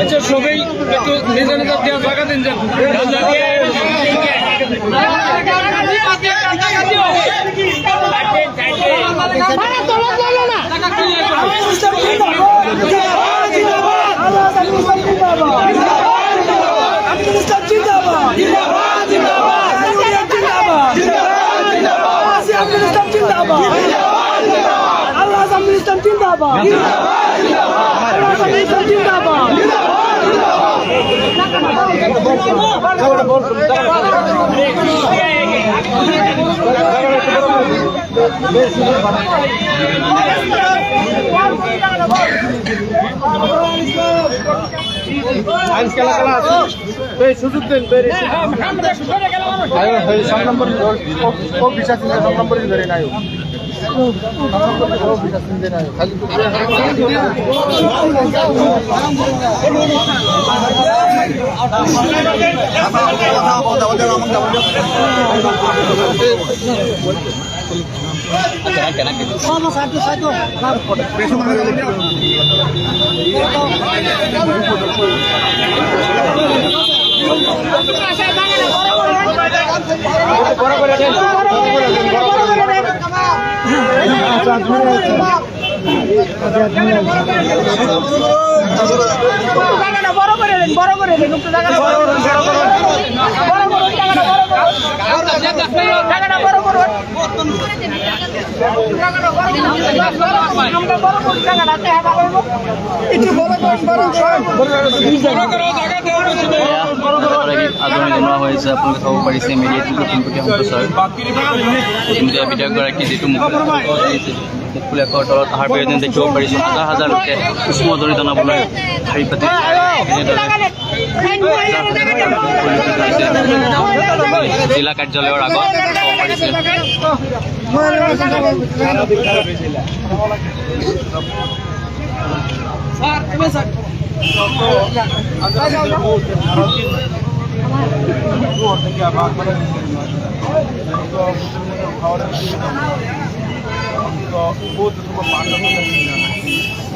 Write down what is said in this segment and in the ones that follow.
আচ্ছা সবাই একটু নিজে নিজে দেওয়া জায়গা দিন যান। জিন্দাবাদ সুযোগ দেন সব নম্বর বিশ্বাস সব নম্বর বেরে নাই বড় করে বড় করে জায়গাটা বড় বড় করুন বড় করে করুন জায়গাটা বড় করে জায়গাটা বড় করুন আজনী জনোৱা হৈছে আপুনি চাব পাৰিছে মিডিয়াত পোনপটীয়া অসমীয়া বিধায়কগৰাকী যিটো মুকুলেখৰ তলত অহাৰ পৰা এদিন দেখিব পাৰিছোঁ হাজাৰ হাজাৰ লোকে সুষম জনাবলৈ শাৰী পাতি এনেদৰে জিলা কাৰ্যালয়ৰ আগত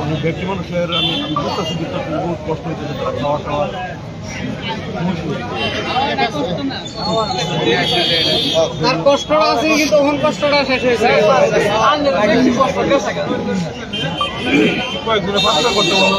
পাৰিছে ব্যক্তি মানুষের আমি আমি বুঝতেছি বুঝতেছি বহুত কষ্ট হইতেছে তারা খাওয়া খাওয়া। আর কষ্টটা আছে কিন্তু কষ্টটা শেষ হয়েছে? কয়েকদিনে পাঁচটা করতে বলো।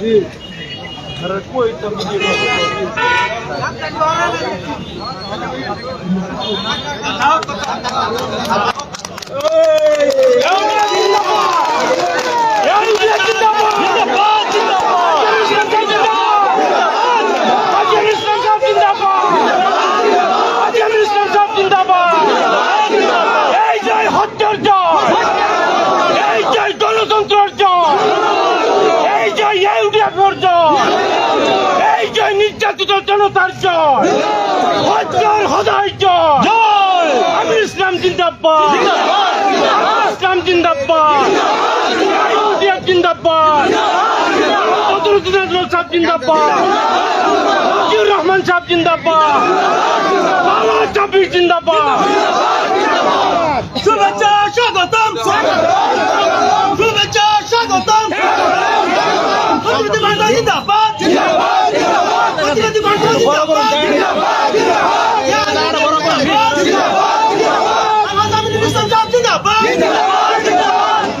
এই জয় হত্যার জয় নির্যাতিত জনতার জয়। হজ্জার হদাই জয়। আমি ইসলাম জিন্দাবাদ। ইসলাম জিন্দাবাদ। জিন্দাবাদ। সাহেব জিন্দাবাদ। রহমান সাহেব জিন্দাবাদ। বাবা চাপির জিন্দাবাদ। শুভেচ্ছা স্বাগতম। শুভেচ্ছা স্বাগতম প্রতিনিধি বার্তা জিন্দাবাদ প্রতিনিধি বার্তা জিন্দাবাদ আমার আমির ইসলাম সাহেব জিন্দাবাদ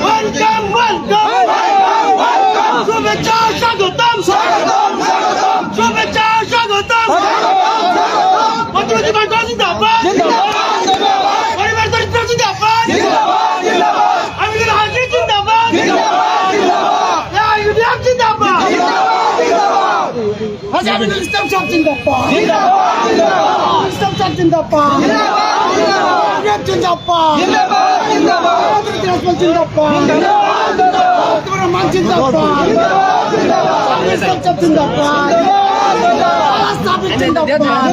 ওয়েলকাম ওয়েলকাম শুভেচ্ছা স্বাগতম শুভেচ্ছা স্বাগতম প্রতিনিধি বার্তা জিন্দাবাদ পরিবার দরিদ্র জিন্দাবাদ আমির হাজির জিন্দাবাদ ইউনিয়ন জিন্দাবাদ হাজার ইসলাম সব জিন্দাবাদ। ইসলাম সব জিন্দাবাদ। জিন্দাবাদ জিন্দাবাদ। জিন্দাবাদ। জিন্দাবাদ রহমান জিন্দাবাদ। ইসলাম সব জিন্দাবাদ। সাবিক জিন্দাবাদ।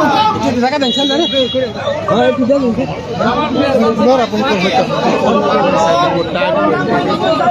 ইসলাম সব ইসলাম সব ওয়ান